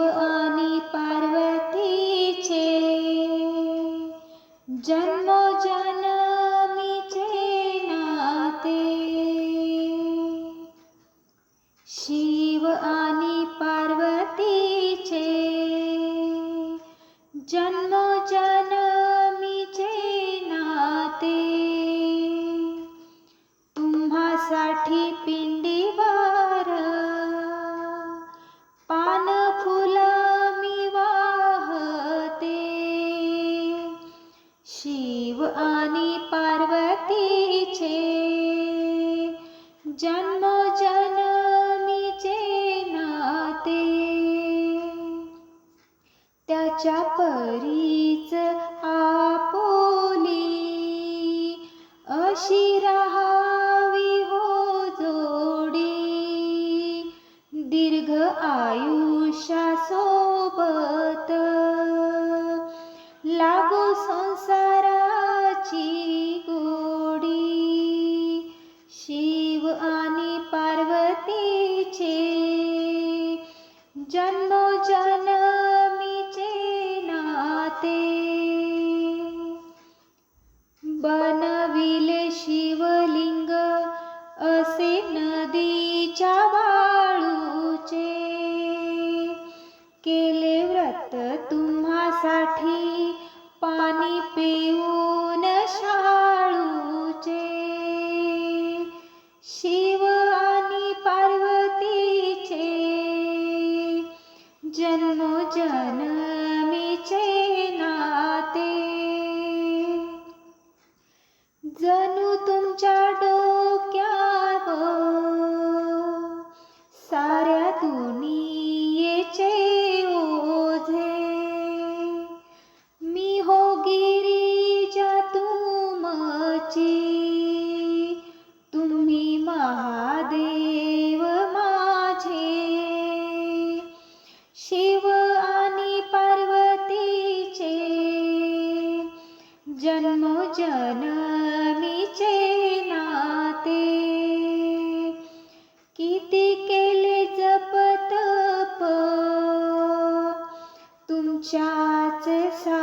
शिव आणि पार्वतीचे. जन्मोजन्मीचे नाते. शिव आणि पार्वतीचे. जन्मोजन्मीचे नाते. तुम्हासाठी पिंडी शिव आणि पार्वतीचे. जन्मोजन्मीचे नाते. त्याच्या परीच आपोली. अशी राहावी हो जोडी. दीर्घ आयुष्यासोबत पार्वतीचे जन्मोजन्मीचे नाते. बनविले शिवलिंग असे नदीच्या वाळूचे. केले व्रत तुम्हासाठी पाणी पिऊ महादेव माझे. शिव आणि पार्वतीचे जन्मोजन्मीचे नाते. किती केले जपतप तुमच्याच सा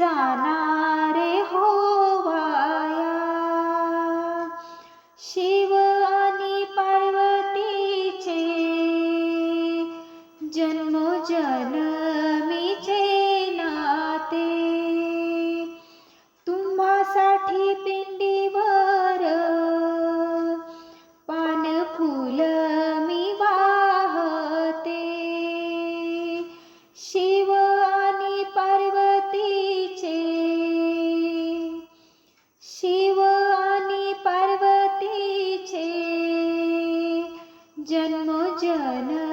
जाणारे हो वाया शिव आणि पार्वतीचे जन्मोजन वन